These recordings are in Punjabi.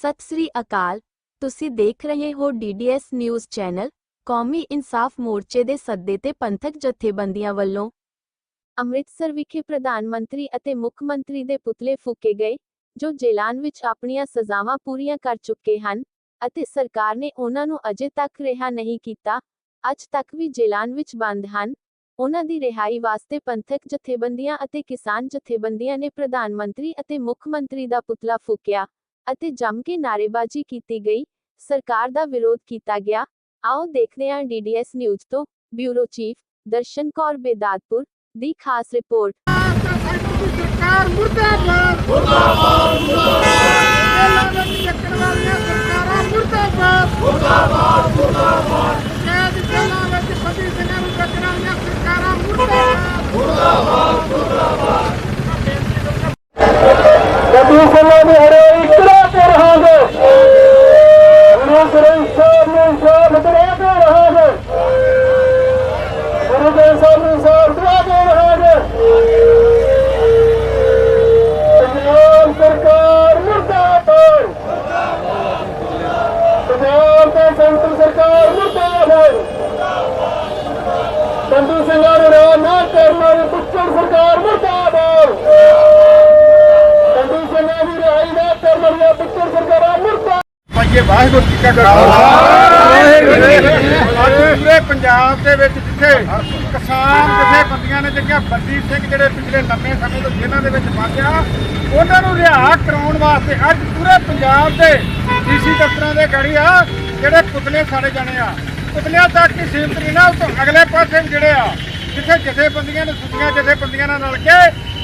ਸਤਿ ਸ੍ਰੀ ਅਕਾਲ। ਤੁਸੀਂ ਦੇਖ ਰਹੇ ਹੋ ਡੀਡੀਐਸ ਨਿਊਜ਼ ਚੈਨਲ, ਕੌਮੀ ਇਨਸਾਫ ਮੋਰਚੇ ਦੇ ਸੱਦੇ ਤੇ ਪੰਥਕ ਜਥੇਬੰਦੀਆਂ ਵੱਲੋਂ। ਅੰਮ੍ਰਿਤਸਰ ਵਿਖੇ ਪ੍ਰਧਾਨ ਮੰਤਰੀ ਅਤੇ ਮੁੱਖ ਮੰਤਰੀ ਦੇ ਪੁਤਲੇ ਫੂਕੇ ਗਏ, ਜੋ ਜੇਲ੍ਹਾਂ ਵਿੱਚ ਆਪਣੀਆਂ ਸਜ਼ਾਵਾਂ ਪੂਰੀਆਂ ਕਰ ਚੁੱਕੇ ਹਨ ਅਤੇ ਸਰਕਾਰ ਨੇ ਉਹਨਾਂ ਨੂੰ ਅਜੇ ਤੱਕ ਰਿਹਾ ਨਹੀਂ ਕੀਤਾ, ਅੱਜ ਤੱਕ ਵੀ ਜੇਲ੍ਹਾਂ ਵਿੱਚ ਬੰਦ ਹਨ। ਉਹਨਾਂ ਦੀ ਰਿਹਾਈ ਵਾਸਤੇ ਪੰਥਕ ਜਥੇਬੰਦੀਆਂ ਅਤੇ ਕਿਸਾਨ ਜਥੇਬੰਦੀਆਂ ਨੇ ਪ੍ਰਧਾਨ ਮੰਤਰੀ ਅਤੇ ਮੁੱਖ ਮੰਤਰੀ ਦਾ ਪੁਤਲਾ ਫੂਕਿਆ। ਅਤੇ ਜੰਮ ਕੇ ਨਾਅਰੇਬਾਜ਼ੀ ਕੀਤੀ ਗਈ। ਸਰਕਾਰ ਦਾ ਵਿਰੋਧ ਕੀਤਾ ਗਿਆ। ਆਓ ਦੇਖਦੇ ਹਾਂ ਡੀਡੀਐਸ ਨਿਊਜ਼ ਤੋਂ। ਬਿਊਰੋ ਚੀਫ ਦਰਸ਼ਨ ਕੌਰ ਬੇਦਾਦਪੁਰ ਦੀ ਖਾਸ ਰਿਪੋਰਟ। ਸਰਕਾਰ ਮੁਰਦਾਬਾਦ ਮੁਰਦਾਬਾਦ ਮੁਰਦਾਬਾਦ ਵਿੱਚ ਚੱਕਣ ਵਾਲੀਆਂ ਸਰਕਾਰਾਂ ਮੁਰਦਾਬਾਦ ਮੁਰਦਾਬਾਦ ਮੁਰਦਾਬਾਦ। ਭਾਈਏ ਵਾਹਿਗੁਰੂ ਜੀ ਕਾ ਖਾਲਸਾ। ਪੂਰੇ ਪੰਜਾਬ ਦੇ ਵਿੱਚ ਜਿੱਥੇ ਕਿਸਾਨ ਜਥੇਬੰਦੀਆਂ ਨੇ ਜਿਹੜੀਆਂ ਬੰਦੀ ਸਿੰਘ ਜਿਹੜੇ ਪਿਛਲੇ ਲੰਮੇ ਸਮੇਂ ਤੋਂ ਜੇਲ੍ਹਾਂ ਦੇ ਵਿੱਚ ਫਸਿਆ ਉਹਨਾਂ ਨੂੰ ਰਿਹਾ ਕਰਾਉਣ ਵਾਸਤੇ ਅੱਜ ਪੂਰੇ ਪੰਜਾਬ ਦੇ ਡੀਸੀ ਦਫ਼ਤਰਾਂ ਦੇ ਗੜੀ ਆ ਜਿਹੜੇ ਪੁਤਲੇ ਸਾੜੇ ਜਾਣੇ ਆ। ਪੁਤਲਿਆਂ ਤੱਕ ਹੀ ਸੀਮਤ ਨਹੀਂ ਨਾ ਉਹ ਤੋਂ ਅਗਲੇ ਪਾਸੇ ਜਿਹੜੇ ਆ ਜਿੱਥੇ ਜਥੇਬੰਦੀਆਂ ਨੇ ਸੁਣੀਆਂ ਜਥੇਬੰਦੀਆਂ ਨਾਲ ਰਲ ਕੇ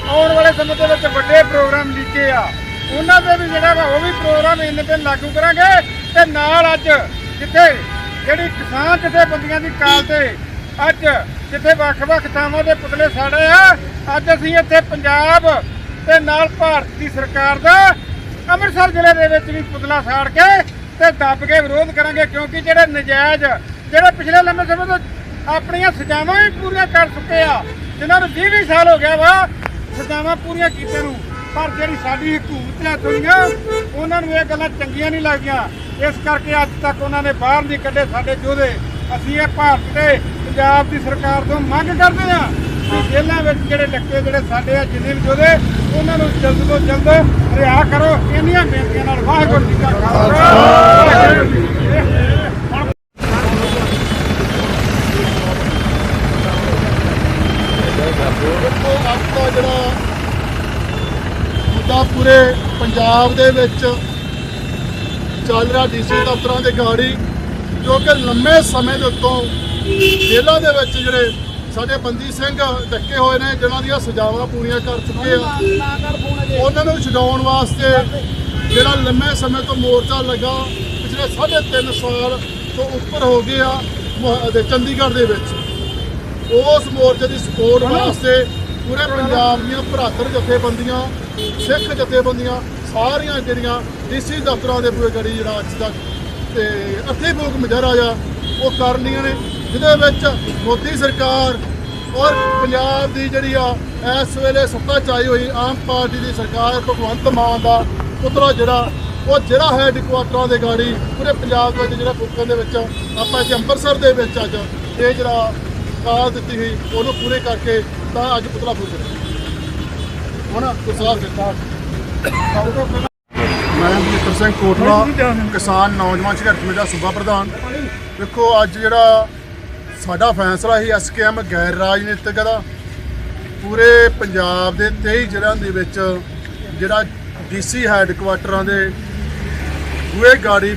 ਆਉਣ ਵਾਲੇ ਸਮੇਂ ਦੇ ਵਿੱਚ ਵੱਡੇ ਪ੍ਰੋਗਰਾਮ ਲਿਖੇ ਆ। ਉਹਨਾਂ ਦੇ ਵੀ ਜਿਹੜਾ ਵਾ ਉਹ ਵੀ ਪ੍ਰੋਗਰਾਮ ਇੰਨੇ ਦਿਨ ਲਾਗੂ ਕਰਾਂਗੇ ਤੇ ਨਾਲ ਅੱਜ ਜਿੱਥੇ ਜਿਹੜੀ ਕਿਸਾਨ ਜਥੇਬੰਦੀਆਂ ਦੀ ਕਾਲ ਤੇ ਅੱਜ ਜਿੱਥੇ ਵੱਖ-ਵੱਖ ਥਾਵਾਂ ਦੇ ਪੁਤਲੇ ਸਾੜੇ ਆ, ਅੱਜ ਅਸੀਂ ਇੱਥੇ ਪੰਜਾਬ ਤੇ ਨਾਲ ਭਾਰਤ ਦੀ ਸਰਕਾਰ ਦਾ ਅੰਮ੍ਰਿਤਸਰ ਜ਼ਿਲ੍ਹੇ ਦੇ ਵਿੱਚ ਵੀ ਪੁਤਲਾ ਸਾੜ ਕੇ ਤੇ ਦੱਬ ਕੇ ਵਿਰੋਧ ਕਰਾਂਗੇ ਕਿਉਂਕਿ ਜਿਹੜੇ ਨਜਾਇਜ਼, ਜਿਹੜੇ ਪਿਛਲੇ ਲੰਮੇ ਸਮੇਂ ਤੋਂ ਆਪਣੀਆਂ ਸਜ਼ਾਵਾਂ ਵੀ ਪੂਰੀਆਂ ਕਰ ਚੁੱਕੇ ਆ, ਜਿਨ੍ਹਾਂ ਨੂੰ 20 20 ਸਾਲ ਹੋ ਗਿਆ ਵਾ, ਸਜ਼ਾਵਾਂ ਪੂਰੀਆਂ ਕੀਤੇ ਨੂੰ। ਪਰ ਜਿਹੜੀ ਸਾਡੀ ਹਕੂਮਤ ਹੈ ਦੁਨੀਆ ਉਹਨਾਂ ਨੂੰ ਇਹ ਗੱਲਾਂ ਚੰਗੀਆਂ ਨਹੀਂ ਲੱਗੀਆਂ। ਇਸ ਕਰਕੇ ਅੱਜ ਤੱਕ ਉਹਨਾਂ ਨੇ ਬਾਹਰ ਨਹੀਂ ਕੱਢੇ ਸਾਡੇ ਯੋਧੇ। ਅਸੀਂ ਇਹ ਭਾਰਤ ਦੇ ਪੰਜਾਬ ਦੀ ਸਰਕਾਰ ਤੋਂ ਮੰਗ ਕਰਦੇ ਹਾਂ ਕਿ ਜੇਲ੍ਹਾਂ ਵਿੱਚ ਜਿਹੜੇ ਡੱਕੇ ਜਿਹੜੇ ਸਾਡੇ ਆ, ਜਿੰਨੇ ਵੀ ਯੋਧੇ, ਉਹਨਾਂ ਨੂੰ ਜਲਦ ਤੋਂ ਜਲਦ ਰਿਹਾ ਕਰੋ। ਇੰਨੀਆਂ ਬੇਨਤੀਆਂ ਨਾਲ ਵਾਹਿਗੁਰੂ ਜੀ ਕਾ ਖਾਲਸਾ ਵਾਹਿਗੁਰੂ ਜੀ ਕੀ ਫਤਿਹ ਦੇਖੋ ਅੱਜ ਦਾ ਜਿਹੜਾ ਮੁੱਦਾ ਪੂਰੇ ਪੰਜਾਬ ਦੇ ਵਿੱਚ ਚੱਲ ਰਿਹਾ ਡੀਸੀ ਦਫ਼ਤਰਾਂ ਦੇ ਗਾੜੀ ਜੋ ਕਿ ਲੰਮੇ ਸਮੇਂ ਦੇ ਉੱਤੋਂ ਜੇਲ੍ਹਾਂ ਦੇ ਵਿੱਚ ਜਿਹੜੇ ਸਾਡੇ ਬੰਦੀ ਸਿੰਘ ਡੱਕੇ ਹੋਏ ਨੇ ਜਿਨ੍ਹਾਂ ਦੀਆਂ ਸਜ਼ਾਵਾਂ ਪੂਰੀਆਂ ਕਰ ਚੁੱਕੇ ਆ ਉਹਨਾਂ ਨੂੰ ਛਡਾਉਣ ਵਾਸਤੇ ਜਿਹੜਾ ਲੰਮੇ ਸਮੇਂ ਤੋਂ ਮੋਰਚਾ ਲੱਗਾ ਪਿਛਲੇ 3.5 ਸਾਲ ਤੋਂ ਉੱਪਰ ਹੋ ਗਏ ਆ ਚੰਡੀਗੜ੍ਹ ਦੇ ਵਿੱਚ। ਉਸ ਮੋਰਚੇ ਦੀ ਸਪੋਰਟ ਵਾਸਤੇ ਪੂਰੇ ਪੰਜਾਬ ਦੀਆਂ ਭਰਾਤਰ ਜਥੇਬੰਦੀਆਂ ਸਿੱਖ ਜਥੇਬੰਦੀਆਂ ਸਾਰੀਆਂ ਜਿਹੜੀਆਂ ਡੀਸੀ ਦਫ਼ਤਰਾਂ ਦੇ ਪੂਰੇ ਗੜੀ ਜਿਹੜਾ ਅੱਜ ਤੱਕ ਤੇ ਅੱਠੇ ਭੋਗ ਮੁਜ਼ਾਹਰਾ ਆ, ਉਹ ਕਰਨੀਆਂ ਨੇ, ਜਿਹਦੇ ਵਿੱਚ ਮੋਦੀ ਸਰਕਾਰ ਔਰ ਪੰਜਾਬ ਦੀ ਜਿਹੜੀ ਆ, ਇਸ ਵੇਲੇ ਸੱਤਾ ਚ ਆਈ ਹੋਈ ਆਮ ਪਾਰਟੀ ਦੀ ਸਰਕਾਰ, ਭਗਵੰਤ ਮਾਨ ਦਾ ਪੁੱਤਰਾ ਜਿਹੜਾ, ਉਹ ਜਿਹੜਾ ਹੈ ਹੈਡਕੁਆਟਰਾਂ ਦੇ ਗਾੜੀ, ਪੂਰੇ ਪੰਜਾਬ ਦੇ ਵਿੱਚ ਜਿਹੜਾ ਫੂਕਣ ਦੇ ਵਿੱਚ, ਆਪਾਂ ਇੱਥੇ ਅੰਮ੍ਰਿਤਸਰ ਦੇ ਵਿੱਚ ਅੱਜ ਇਹ ਜਿਹੜਾ ਕਾਲ ਦਿੱਤੀ ਹੋਈ, ਉਹਨੂੰ ਪੂਰੇ ਕਰਕੇ ਤਾਂ ਅੱਜ ਪੁਤਲਾ ਫੂਕ ਰਿਹਾ। ਹੁਣ ਦਿੱਤਾ। ਮੈਂ ਬਲਜਿੰਦਰ ਸਿੰਘ ਕੋਟਲਾ ਕਿਸਾਨ ਨੌਜਵਾਨ ਸੰਘਰਸ਼ ਕਮੇਟੀ ਦਾ ਸੂਬਾ ਪ੍ਰਧਾਨ। ਵੇਖੋ ਅੱਜ ਜਿਹੜਾ ਸਾਡਾ ਫੈਸਲਾ ਸੀ ਐਸਕੇਐਮ ਗੈਰ ਰਾਜਨੀਤਿਕ ਦਾ ਪੂਰੇ ਪੰਜਾਬ ਦੇ 23 ਜ਼ਿਲ੍ਹਿਆਂ ਦੇ ਵਿੱਚ ਜਿਹੜਾ ਡੀਸੀ ਹੈੱਡਕੁਆਟਰਾਂ ਦੇ ਬੂਹੇ ਗਾੜੀ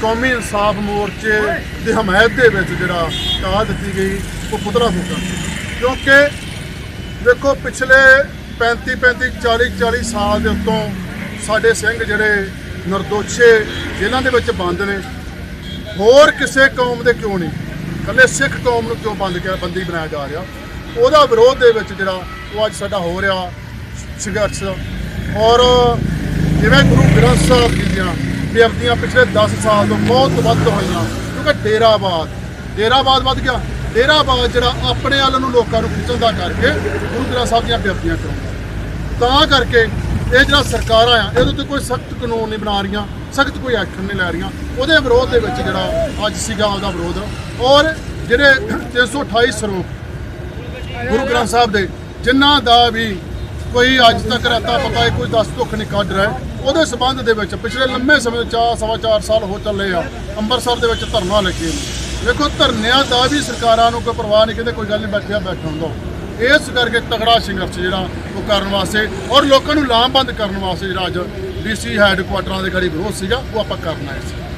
ਕੌਮੀ ਇਨਸਾਫ ਮੋਰਚੇ ਦੀ ਹਮਾਇਤ ਦੇ ਵਿੱਚ ਜਿਹੜਾ ਕਾਹ ਦਿੱਤੀ ਗਈ ਉਹ ਪੁਤਲਾ ਫੂਕਣ ਕਿਉਂਕਿ ਦੇਖੋ ਪਿਛਲੇ 35 35 40 40 ਸਾਲ ਦੇ ਉੱਤੋਂ ਸਾਡੇ ਸਿੰਘ ਜਿਹੜੇ ਨਿਰਦੋਸ਼ੇ ਜੇਲ੍ਹਾਂ ਦੇ ਵਿੱਚ ਬੰਦ ਨੇ। ਹੋਰ ਕਿਸੇ ਕੌਮ ਦੇ ਕਿਉਂ ਨਹੀਂ? ਇਕੱਲੇ ਸਿੱਖ ਕੌਮ ਨੂੰ ਕਿਉਂ ਬੰਦ ਕਿਆ ਬੰਦੀ ਬਣਾਇਆ ਜਾ ਰਿਹਾ? ਉਹਦਾ ਵਿਰੋਧ ਦੇ ਵਿੱਚ ਜਿਹੜਾ ਉਹ ਅੱਜ ਸਾਡਾ ਹੋ ਰਿਹਾ, ਸੰਘਰਸ਼ ਔਰ ਜਿਵੇਂ ਗੁਰੂ ਗ੍ਰੰਥ ਸਾਹਿਬ ਜੀ ਦੀਆਂ ਬੇਅਦਬੀਆਂ ਪਿਛਲੇ 10 ਸਾਲ ਤੋਂ ਬਹੁਤ ਵੱਧ ਹੋਈਆਂ, ਕਿਉਂਕਿ ਡੇਰਾਬਾਦ ਡੇਰਾਬਾਦ ਵੱਧ ਗਿਆ। ਡੇਰਾਬਾਦ ਜਿਹੜਾ ਆਪਣੇ ਵੱਲ ਨੂੰ ਲੋਕਾਂ ਨੂੰ ਖਿੱਚਣ ਦਾ ਕਰਕੇ ਗੁਰੂ ਗ੍ਰੰਥ ਸਾਹਿਬ ਦੀਆਂ ਬੇਅਦਬੀਆਂ ਕਰਾਉਂਦਾ ਤਾਂ ਕਰਕੇ ਇਹ ਜਿਹੜਾ ਸਰਕਾਰਾਂ ਆ ਇਹਦੇ ਉੱਤੇ ਕੋਈ ਸਖਤ ਕਾਨੂੰਨ ਨਹੀਂ ਬਣਾ ਰਹੀਆਂ, ਸਖਤ ਕੋਈ ਐਕਸ਼ਨ ਨਹੀਂ ਲੈ ਰਹੀਆਂ। ਉਹਦੇ ਵਿਰੋਧ ਦੇ ਵਿੱਚ ਜਿਹੜਾ ਅੱਜ ਸੀਗਾ ਉਹਦਾ ਵਿਰੋਧ। ਔਰ ਜਿਹੜੇ 328 ਸਰੋਪ ਗੁਰੂ ਗ੍ਰੰਥ ਸਾਹਿਬ ਦੇ, ਜਿਨ੍ਹਾਂ ਦਾ ਵੀ ਕੋਈ ਅੱਜ ਤੱਕ ਰਤਾ ਪਤਾ ਹੈ ਕੋਈ ਦਸ ਧੁੱਖ ਨਹੀਂ ਕੱਢ ਰਿਹਾ ਉਹਦੇ ਸਬੰਧ ਦੇ ਵਿੱਚ ਪਿਛਲੇ ਲੰਮੇ ਸਮੇਂ ਚਾਰ, ਸਵਾ ਚਾਰ ਸਾਲ ਹੋ ਚੱਲੇ ਆ, ਅੰਮ੍ਰਿਤਸਰ ਦੇ ਵਿੱਚ ਧਰਨਾ ਲੱਗੇ ਨੇ। ਵੇਖੋ, ਧਰਨਿਆਂ ਦਾ ਵੀ ਸਰਕਾਰਾਂ ਨੂੰ ਕੋਈ ਪਰਵਾਹ ਨਹੀਂ, ਕਹਿੰਦੇ ਕੋਈ ਗੱਲ ਨਹੀਂ ਬੈਠਿਆ ਬੈਠਣ ਦੋ ਇਸ ਕਰਕੇ ਤਗੜਾ ਸੰਘਰਸ਼ ਜਿਹੜਾ ਉਹ ਕਰਨ ਵਾਸਤੇ ਔਰ ਲੋਕਾਂ ਨੂੰ ਲਾਮਬੰਦ ਕਰਨ ਵਾਸਤੇ ਜਿਹੜਾ ਅੱਜ ਡੀਸੀ ਹੈੱਡਕੁਆਟਰਾਂ ਦੇ ਘੜੀ ਵਿਰੋਧ ਸੀਗਾ, ਉਹ ਆਪਾਂ ਕਰਨਾ ਹੈ